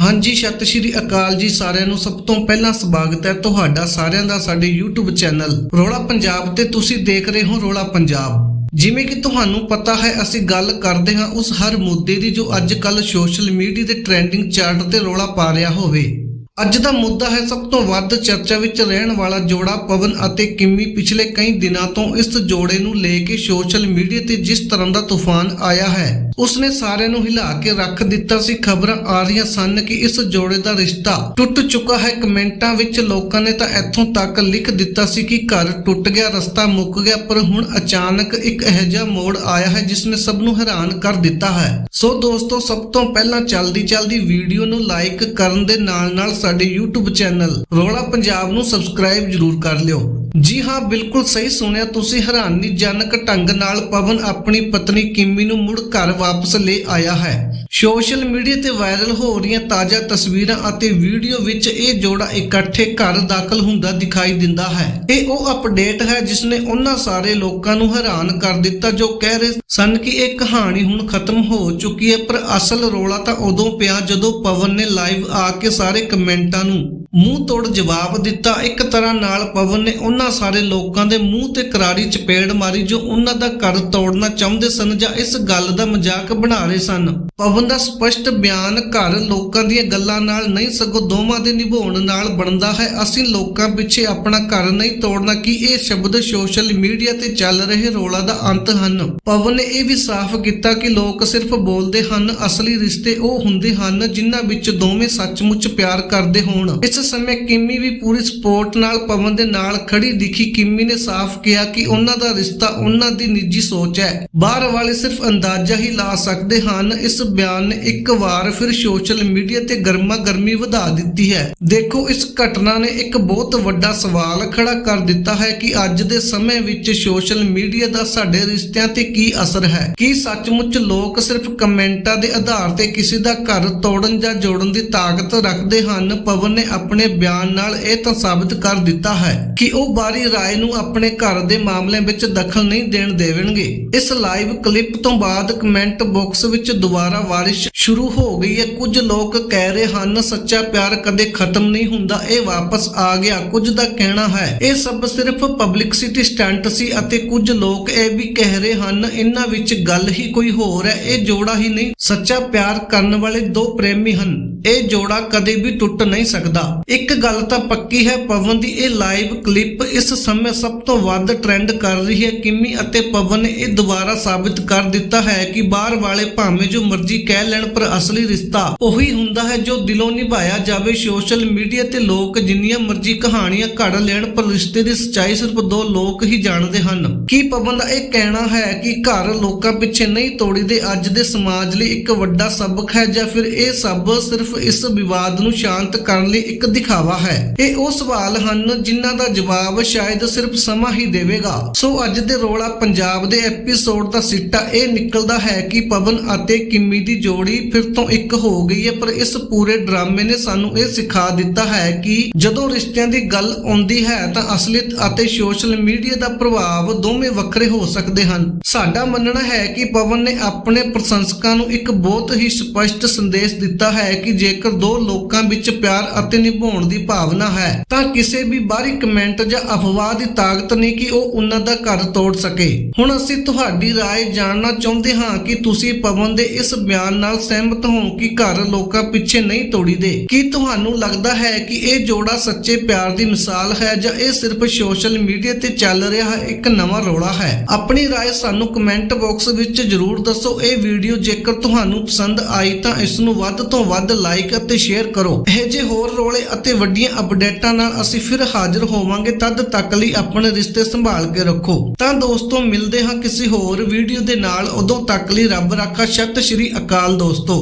ਹਾਂਜੀ, ਸਤਿ ਸ਼੍ਰੀ ਅਕਾਲ ਜੀ ਸਾਰਿਆਂ ਨੂੰ। ਸਭ ਤੋਂ ਪਹਿਲਾਂ ਸਵਾਗਤ ਹੈ ਤੁਹਾਡਾ ਸਾਰਿਆਂ ਦਾ ਸਾਡੇ YouTube ਚੈਨਲ ਰੋਲਾ ਪੰਜਾਬ ਤੇ ਤੁਸੀਂ ਦੇਖ ਰਹੇ ਹੋ ਰੋਲਾ ਪੰਜਾਬ। ਜਿਵੇਂ ਕਿ ਤੁਹਾਨੂੰ ਪਤਾ ਹੈ, ਅਸੀਂ ਗੱਲ ਕਰਦੇ ਹਾਂ ਉਸ ਹਰ ਮੁੱਦੇ ਦੀ ਜੋ ਅੱਜ ਕੱਲ ਸੋਸ਼ਲ ਮੀਡੀਆ ਦੇ ਟ੍ਰੈਂਡਿੰਗ ਚਾਰਟ ਤੇ ਰੋਲਾ ਪਾ ਰਿਹਾ ਹੋਵੇ। ਅੱਜ ਦਾ ਮੁੱਦਾ ਹੈ ਸਭ ਤੋਂ ਵੱਧ ਚਰਚਾ ਵਿੱਚ ਰਹਿਣ ਵਾਲਾ ਜੋੜਾ ਪਵਨ ਅਤੇ ਕਿੰਮੀ ਪਿਛਲੇ ਕਈ ਦਿਨਾਂ ਤੋਂ ਇਸ ਜੋੜੇ ਨੂੰ ਲੈ ਕੇ ਸੋਸ਼ਲ ਮੀਡੀਆ ਤੇ ਜਿਸ ਤਰ੍ਹਾਂ ਦਾ ਤੂਫਾਨ ਆਇਆ ਹੈ, ਉਸਨੇ ਸਾਰਿਆਂ ਨੂੰ ਹਿਲਾ ਕੇ ਰੱਖ ਦਿੱਤਾ ਸੀ। ਖਬਰਾਂ ਆ ਰਹੀਆਂ ਸਨ ਕਿ ਇਸ ਜੋੜੇ ਦਾ ਰਿਸ਼ਤਾ ਟੁੱਟ ਚੁੱਕਾ ਹੈ। ਕਮੈਂਟਾਂ ਵਿੱਚ ਲੋਕਾਂ ਨੇ ਤਾਂ ਇੱਥੋਂ ਤੱਕ ਲਿਖ ਦਿੱਤਾ ਸੀ ਕਿ ਘਰ ਟੁੱਟ ਗਿਆ, ਰਸਤਾ ਮੁੱਕ ਗਿਆ, ਪਰ ਹੁਣ ਅਚਾਨਕ ਇੱਕ ਇਹੋ ਜਿਹਾ ਮੋੜ ਆਇਆ ਹੈ ਜਿਸ ਨੇ ਸਭ ਨੂੰ ਹੈਰਾਨ ਕਰ ਦਿੱਤਾ ਹੈ। ਸੋ ਦੋਸਤੋ, ਸਭ ਤੋਂ ਪਹਿਲਾਂ ਚਲਦੀ ਚਲਦੀ ਵੀਡੀਓ ਨੂੰ ਲਾਈਕ ਕਰਨ ਦੇ ਨਾਲ ਨਾਲ ਸਾਡੇ YouTube ਚੈਨਲ ਰੋਲਾ ਪੰਜਾਬ ਨੂੰ ਸਬਸਕ੍ਰਾਈਬ ਜਰੂਰ ਕਰ ਲਿਓ। ਜੀ ਹਾਂ, ਬਿਲਕੁਲ ਸਹੀ ਸੁਣਿਆ ਤੁਸੀਂ। ਹੈਰਾਨੀਜਨਕ ਢੰਗ ਨਾਲ ਪਵਨ ਆਪਣੀ ਪਤਨੀ ਕਿੰਮੀ ਨੂੰ ਮੁੜ ਘਰ ਵਾਪਸ ਲੈ ਆਇਆ ਹੈ। ਸੋਸ਼ਲ ਮੀਡੀਆ ਤੇ ਵਾਇਰਲ ਹੋ ਰਹੀਆਂ ਤਾਜ਼ਾ ਤਸਵੀਰਾਂ ਅਤੇ ਵੀਡੀਓ ਵਿੱਚ ਇਹ ਜੋੜਾ ਇਕੱਠੇ ਘਰ ਦਾਖਲ ਹੁੰਦਾ ਦਿਖਾਈ ਦਿੰਦਾ ਹੈ। ਇਹ ਉਹ ਅਪਡੇਟ ਹੈ ਜਿਸ ਨੇ ਉਹਨਾਂ ਸਾਰੇ ਲੋਕਾਂ ਨੂੰ ਹੈਰਾਨ ਕਰ ਦਿੱਤਾ ਜੋ ਕਹਿ ਰਹੇ ਸਨ ਕਿ ਇਹ ਕਹਾਣੀ ਹੁਣ ਖਤਮ ਹੋ ਚੁੱਕੀ ਹੈ, ਪਰ ਅਸਲ ਰੋਲਾ ਤਾਂ ਉਦੋਂ ਪਿਆ ਜਦੋਂ ਪਵਨ ਨੇ ਲਾਈਵ ਆ ਕੇ ਸਾਰੇ ਕਮੈਂਟਾਂ ਨੂੰ ਮੂੰਹ ਤੋੜ ਜਵਾਬ ਦਿੱਤਾ। ਇੱਕ ਤਰ੍ਹਾਂ ਨਾਲ ਪਵਨ ਨੇ ਉਹਨਾਂ ਸਾਰੇ ਲੋਕਾਂ ਦੇ ਮੂੰਹ ਤੇ ਕਰਾਰੀ ਚਪੇੜ ਮਾਰੀ ਜੋ ਉਹਨਾਂ ਦਾ ਘਰ ਤੋੜਨਾ ਚਾਹੁੰਦੇ ਸਨ ਜਾਂ ਇਸ ਗੱਲ ਦਾ ਮਜ਼ਾਕ ਬਣਾ ਰਹੇ ਸਨ। ਪਵਨ ਦਾ ਸਪਸ਼ਟ ਬਿਆਨ ਘਰ ਲੋਕਾਂ ਦੀਆਂ ਗੱਲਾਂ ਨਾਲ ਨਹੀਂ, ਸਗੋਂ ਦੋਵਾਂ ਦੇ ਨਿਭਾਉਣ ਨਾਲ ਬਣਦਾ ਹੈ। ਅਸੀਂ ਲੋਕਾਂ ਪਿੱਛੇ ਆਪਣਾ ਘਰ ਨਹੀਂ ਤੋੜਨਾ ਕਿ ਇਹ ਸ਼ਬਦ ਸੋਸ਼ਲ ਮੀਡੀਆ ਤੇ ਚੱਲ ਰਹੇ ਰੋਲਾ ਦਾ ਅੰਤ ਹਨ। ਪਵਨ ਨੇ ਇਹ ਵੀ ਸਾਫ਼ ਕੀਤਾ ਕਿ ਲੋਕ ਸਿਰਫ ਬੋਲਦੇ ਹਨ, ਅਸਲੀ ਰਿਸ਼ਤੇ ਉਹ ਹੁੰਦੇ ਹਨ ਜਿਨ੍ਹਾਂ ਵਿੱਚ ਦੋਵੇਂ ਸੱਚਮੁੱਚ ਪਿਆਰ ਕਰਦੇ ਹੋਣ। ਇਸ ਸਮੇਂ ਕਿੰਮੀ ਵੀ ਪੂਰੀ ਸਪੋਰਟ ਨਾਲ ਪਵਨ ਦੇ ਨਾਲ ਖੜੀ ਦਿਖੀ। ਕਿੰਮੀ ਨੇ ਸਾਫ਼ ਕਿਹਾ ਕਿ ਉਹਨਾਂ ਦਾ ਰਿਸ਼ਤਾ ਉਹਨਾਂ ਦੀ ਨਿੱਜੀ ਸੋਚ ਹੈ। ਬਾਹਰ ਵਾਲੇ ਸਿਰਫ ਅੰਦਾਜ਼ਾ ਹੀ ਲਾ ਸਕਦੇ ਹਨ। ਇਸ ਬਿਆਨ ਨੇ ਇੱਕ ਵਾਰ ਫਿਰ ਸੋਸ਼ਲ ਮੀਡੀਆ ਤੇ ਗਰਮਾ ਗਰਮੀ ਵਧਾ ਦਿੱਤੀ ਹੈ। ਦੇਖੋ, ਇਸ ਘਟਨਾ ਨੇ ਇੱਕ ਬਹੁਤ ਵੱਡਾ ਸਵਾਲ ਖੜਾ ਕਰ ਦਿੱਤਾ ਹੈ ਕਿ ਅੱਜ ਦੇ ਸਮੇਂ ਵਿੱਚ ਸੋਸ਼ਲ ਮੀਡੀਆ ਦਾ ਸਾਡੇ ਰਿਸ਼ਤਿਆਂ ਤੇ ਕੀ ਅਸਰ ਹੈ? ਕੀ ਸੱਚਮੁੱਚ ਲੋਕ ਸਿਰਫ ਕਮੈਂਟਾਂ ਦੇ ਆਧਾਰ ਤੇ ਕਿਸੇ ਦਾ ਘਰ ਤੋੜਨ ਜਾਂ ਜੋੜਨ ਦੀ ਤਾਕਤ ਰੱਖਦੇ ਹਨ? ਪਵਨ ਨੇ ਆਪਣੇ ਬਿਆਨ ਨਾਲ ਇਹ ਤਾਂ ਸਾਬਤ ਕਰ ਦਿੱਤਾ ਹੈ ਕਿ ਉਹ ਬਾਰੀ ਰਾਏ ਨੂੰ ਆਪਣੇ ਘਰ ਦੇ ਮਾਮਲਿਆਂ ਵਿੱਚ ਦਖਲ ਨਹੀਂ ਦੇਣ ਦੇਣਗੇ ਇਸ ਲਾਈਵ ਕਲਿੱਪ ਤੋਂ ਬਾਅਦ ਕਮੈਂਟ ਬਾਕਸ ਵਿੱਚ ਦੁਬਾਰਾ ਬਾਰਿਸ਼ ਸ਼ੁਰੂ ਹੋ ਗਈ ਹੈ। ਕੁਝ ਲੋਕ ਕਹਿ ਰਹੇ ਹਨ, ਸੱਚਾ ਪਿਆਰ ਕਦੇ ਖਤਮ ਨਹੀਂ ਹੁੰਦਾ, ਇਹ ਵਾਪਸ ਆ ਗਿਆ। ਕੁਝ ਦਾ ਕਹਿਣਾ ਹੈ, ਇਹ ਸਭ ਸਿਰਫ ਪਬਲਿਕਸਿਟੀ ਸਟੰਟ ਸੀ ਅਤੇ ਕੁਝ ਲੋਕ ਇਹ ਵੀ ਕਹਿ ਰਹੇ ਹਨ, ਇਹਨਾਂ ਵਿੱਚ ਗੱਲ ਹੀ ਕੋਈ ਹੋਰ ਹੈ, ਇਹ ਜੋੜਾ ਹੀ ਨਹੀਂ। ਸੱਚਾ ਪਿਆਰ ਕਰਨ ਵਾਲੇ ਦੋ ਪ੍ਰੇਮੀ ਹਨ। ਇਹ ਜੋੜਾ ਕਦੇ ਵੀ ਟੁੱਟ ਨਹੀਂ ਸਕਦਾ। ਇੱਕ ਗੱਲ ਤਾਂ ਪੱਕੀ ਹੈ, ਪਵਨ ਦੀ ਇਹ ਲਾਈਵ ਕਲਿੱਪ ਇਸ ਸਮੇਂ ਸਭ ਤੋਂ ਵੱਧ ਟ੍ਰੈਂਡ ਕਰ ਰਹੀ ਹੈ। ਕਿੰਮੀ ਅਤੇ ਪਵਨ ਨੇ ਇਹ ਦੁਬਾਰਾ ਸਾਬਿਤ ਕਰ ਦਿੱਤਾ ਹੈ ਕਿ ਬਾਹਰ ਵਾਲੇ ਭਾਵੇਂ ਜੋ ਮਰਜ਼ੀ ਕਹਿ ਲੈਣ, ਪਰ ਅਸਲੀ ਰਿਸ਼ਤਾ ਉਹੀ ਹੁੰਦਾ ਹੈ ਜੋ ਦਿਲੋਂ ਨਿਭਾਇਆ ਜਾਵੇ। ਸੋਸ਼ਲ ਮੀਡੀਆ ਤੇ ਲੋਕ ਜਿੰਨੀਆਂ ਮਰਜ਼ੀ ਕਹਾਣੀਆਂ ਘੜ ਲੈਣ, ਪਰ ਰਿਸ਼ਤੇ ਦੀ ਸੱਚਾਈ ਸਿਰਫ ਦੋ ਲੋਕ ਹੀ ਜਾਣਦੇ ਹਨ। ਕੀ ਪਵਨ ਦਾ ਇਹ ਕਹਿਣਾ ਹੈ ਕਿ ਘਰ ਲੋਕਾਂ ਪਿੱਛੇ ਨਹੀਂ ਤੋੜੀਦੇ, ਅੱਜ ਦੇ ਸਮਾਜ ਲਈ ਇੱਕ ਵੱਡਾ ਸਬਕ ਹੈ ਜਾਂ ਫਿਰ ਇਹ ਸਭ ਸਿਰਫ ਇਸ ਵਿਵਾਦ ਨੂੰ ਸ਼ਾਂਤ ਕਰਨ ਲਈ ਇੱਕ ਦਿਖਾਵਾ ਹੈ। ਇਹ ਉਹ ਸਵਾਲ ਹਨ ਜਿਨ੍ਹਾਂ ਦਾ ਜਵਾਬ ਸ਼ਾਇਦ ਸਿਰਫ ਸਮਾਂ ਹੀ ਦੇਵੇਗਾ। ਸੋ ਅੱਜ ਦੇ ਰੋਲਾ ਪੰਜਾਬ ਦੇ ਐਪੀਸੋਡ ਦਾ ਸਿੱਟਾ ਇਹ ਨਿਕਲਦਾ ਹੈ ਕਿ ਪਵਨ ਅਤੇ ਕਿੰਮੀ ਦੀ ਜੋੜੀ ਫਿਰ ਤੋਂ ਇੱਕ ਹੋ ਗਈ ਹੈ, ਪਰ ਇਸ ਪੂਰੇ ਡਰਾਮੇ ਨੇ ਸਾਨੂੰ ਇਹ ਸਿਖਾ ਦਿੱਤਾ ਹੈ ਕਿ ਜਦੋਂ ਰਿਸ਼ਤਿਆਂ ਦੀ ਗੱਲ ਆਉਂਦੀ ਹੈ ਤਾਂ ਅਸਲੀਅਤ ਅਤੇ ਸੋਸ਼ਲ ਮੀਡੀਆ ਦਾ ਪ੍ਰਭਾਵ ਦੋਵੇਂ ਵੱਖਰੇ ਹੋ ਸਕਦੇ ਹਨ। ਸਾਡਾ ਮੰਨਣਾ ਹੈ ਕਿ ਪਵਨ ਨੇ ਆਪਣੇ ਪ੍ਰਸ਼ੰਸਕਾਂ ਨੂੰ ਇੱਕ ਬਹੁਤ ਹੀ ਸਪਸ਼ਟ ਸੰਦੇਸ਼ ਦਿੱਤਾ ਹੈ ਕਿ ਜੇਕਰ ਦੋ ਲੋਕਾਂ ਵਿੱਚ ਪਿਆਰ ਅਤੇ ਨਿਭਾਉਣ ਦੀ ਭਾਵਨਾ ਹੈ ਤਾਂ ਕਿਸੇ ਵੀ ਬਾਹਰੀ ਕਮੈਂਟ ਜਾਂ ਅਫਵਾਹ ਦੀ ਤਾਕਤ ਨਹੀਂ ਕਿ ਉਹ ਉਹਨਾਂ ਦਾ ਘਰ ਤੋੜ ਸਕੇ ਹੁਣ ਅਸੀਂ ਤੁਹਾਡੀ رائے ਜਾਣਨਾ ਚਾਹੁੰਦੇ ਹਾਂ ਕਿ ਤੁਸੀਂ ਪਵਨ ਦੇ ਇਸ ਬਿਆਨ ਨਾਲ ਸਹਿਮਤ ਹੋ ਕਿ ਘਰ ਲੋਕਾਂ ਪਿੱਛੇ ਨਹੀਂ ਤੋੜੀਦੇ ਕੀ ਤੁਹਾਨੂੰ ਲੱਗਦਾ ਹੈ ਕਿ ਇਹ ਜੋੜਾ ਸੱਚੇ ਪਿਆਰ ਦੀ ਮਿਸਾਲ ਹੈ ਜਾਂ ਇਹ ਸਿਰਫ ਸੋਸ਼ਲ ਮੀਡੀਆ ਤੇ ਚੱਲ ਰਿਹਾ ਇੱਕ ਨਵਾਂ ਰੌਲਾ ਹੈ ਆਪਣੀ رائے ਸਾਨੂੰ ਕਮੈਂਟ ਬਾਕਸ ਵਿੱਚ ਜਰੂਰ ਦੱਸੋ ਇਹ ਵੀਡੀਓ ਜੇਕਰ ਤੁਹਾਨੂੰ ਪਸੰਦ ਆਈ ਤਾਂ ਇਸ ਨੂੰ ਵੱਧ ਤੋਂ ਵੱਧ ਲਾਈਕ ਅਤੇ ਸ਼ੇਅਰ ਕਰੋ। ਇਹ ਜੇ ਹੋਰ ਰੋਲੇ ਅਤੇ ਵੱਡੀਆਂ ਅਪਡੇਟਾਂ ਨਾਲ ਅਸੀਂ ਫਿਰ ਹਾਜ਼ਰ ਹੋਵਾਂਗੇ, ਤਦ ਤੱਕ ਲਈ ਆਪਣੇ ਰਿਸ਼ਤੇ ਸੰਭਾਲ ਕੇ ਰੱਖੋ। ਤਾਂ ਦੋਸਤੋ, ਮਿਲਦੇ ਹਾਂ ਕਿਸੇ ਹੋਰ ਵੀਡੀਓ ਦੇ ਨਾਲ। ਉਦੋਂ ਤੱਕ ਲਈ ਰੱਬ ਰਾਖਾ। ਸਤਿ ਸ਼੍ਰੀ ਅਕਾਲ ਦੋਸਤੋ।